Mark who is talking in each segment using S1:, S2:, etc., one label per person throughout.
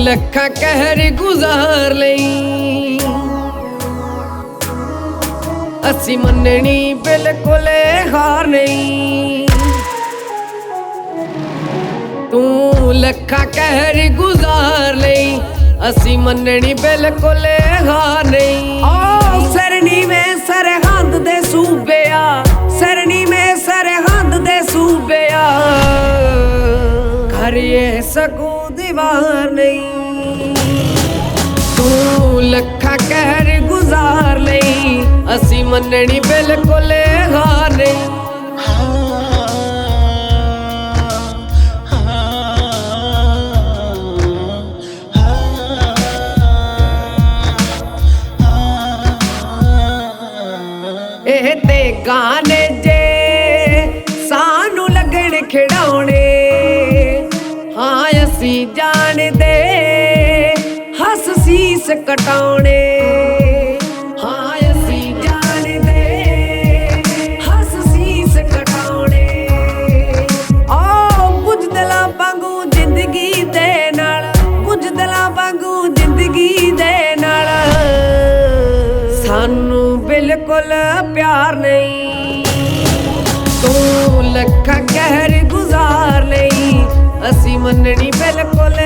S1: ਲੱਖਾਂ ਕਹਿਰ ਗੁਜ਼ਾਰ ਲਈ। ਅਸੀਂ ਮੰਨਣੀ ਬਿਲਕੁਲ ਹਾਰ ਨਹੀਂ। ਤੂੰ ਲੱਖਾਂ ਕਹਿਰ ਗੁਜ਼ਾਰ ਲਈ, ਅਸੀਂ ਮੰਨਣੀ ਬਿਲਕੁਲ ਹਾਰ ਨਹੀਂ।
S2: ਓ ਸਰਨੀ ਮੈਂ ਸਰਹੰਦ ਦੇ ਸੂਬਿਆ ਸਰਨੀ ਮੈਂ ਸਰਹੰਦ ਦੇ ਸੂਬਿਆ।
S1: ਘਰ ਇਹ ਸਕੂ ਦੀਵਾਰ ਨਹੀਂ। ਤੂੰ ਲੱਖਾਂ ਕਹਿਰ ਗੁਜ਼ਾਰ ਲਈ, ਅਸੀਂ ਮੰਨਣੀ ਬਿਲਕੁਲ ਹਾਰ ਨਹੀਂ। ਇਹ ਤੇ ਗਾਣੇ ਜੇ ਸਾਨੂੰ ਲੱਗਣ ਖਿਡਾਉਣੇ ਹਾਂ ਅਸੀਂ ਜਾ ਸੀਸ ਕਟਾਉਣੇ। ਹਾਂ ਅਸੀਂ ਜਾਣਦੇ, ਹੱਸ ਸੀਸ ਕਟਾਉਣੇ।
S2: ਓ ਬੁਝਦਲਾ ਵਾਂਗੂ ਜ਼ਿੰਦਗੀ ਦੇ ਨਾਲ ਬੁਝਦਲਾ ਵਾਂਗੂ ਜ਼ਿੰਦਗੀ ਦੇ ਨਾਲ।
S1: ਸਾਨੂੰ ਬਿਲਕੁਲ ਪਿਆਰ ਨਹੀਂ। ਤੂੰ ਲੱਖਾਂ ਕਹਿਰ ਗੁਜ਼ਾਰ ਲਈ ਅਸੀਂ ਮੰਨਣੀ ਬਿਲਕੁਲ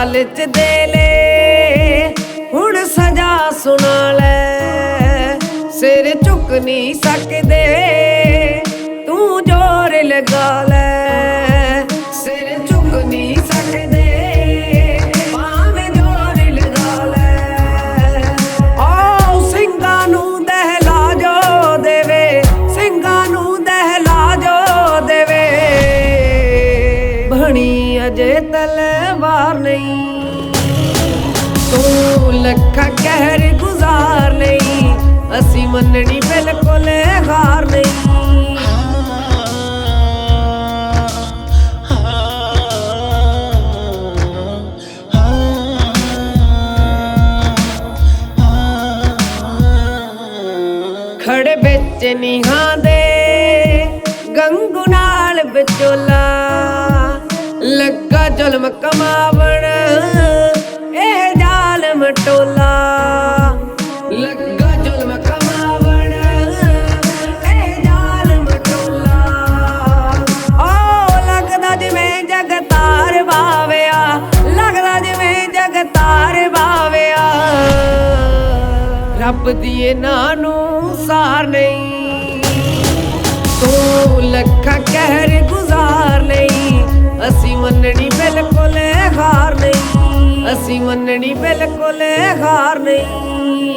S1: ਲਾਲਚ ਦੇ ਲੈ। ਹੁਣ ਸਜ਼ਾ ਸੁਣਾ ਲੈ। ਸਿਰ ਝੁਕ ਨਹੀਂ ਸਕਦੇ। ਤੂੰ ਜੋਰ ਲਗਾ ਲੈ। ਸਿਰ ਝੁਕ ਨਹੀਂ ਸਕਦੇ। ਭਾਵੇਂ ਜੋਰ ਲਗਾ
S2: ਨੂੰ ਦਹਿਲਾ ਜੋ ਦੇਵੇ। ਸਿੰਘਾਂ ਨੂੰ ਦਹਿਲਾ ਜੋ ਦੇਵੇ।
S1: ਬਣੀ ਅਜੇ ਤਲਵਾਰ ਨਹੀਂ। ਤੂੰ ਲੱਖਾਂ ਕਹਿਰ ਗੁਜ਼ਾਰ ਨਹੀਂ। ਅਸੀਂ ਮੰਨਣੀ ਬਿਲਕੁਲ ਹਾਰ ਨਹੀਂ। ਖੜੇ ਵਿੱਚ ਨੀਹਾਂ ਦੇ ਗੰਗੂ ਨਾਲ ਵਿਚੋਲਾ ਜ਼ੁਲਮ ਕਮਾਵਣ, ਇਹ ਜ਼ਾਲਮ ਟੋਲਾ। ਲੱਗਾ ਜ਼ੁਲਮ ਕਮਾਵਣ, ਇਹ ਜ਼ਾਲਮ ਟੋਲਾ।
S2: ਓ, ਲੱਗਦਾ ਜਿਵੇਂ ਜਗਤਾਰ ਬਾਵਿਆ ਲੱਗਦਾ ਜਿਵੇਂ ਜਗਤਾਰ ਬਾਵਿਆ
S1: ਰੱਬ ਦੀ ਇਹਨਾਂ ਨੂੰ ਸਾਰ ਨਹੀਂ, ਤੂੰ ਲੱਖਾਂ ਕਹਿਰ ਗੁਜ਼ਾਰ ਲਈ। ਅਸੀਂ ਮੰਨਣੀ ਬਿਲਕੁਲ ਹਾਰ ਨਹੀਂ।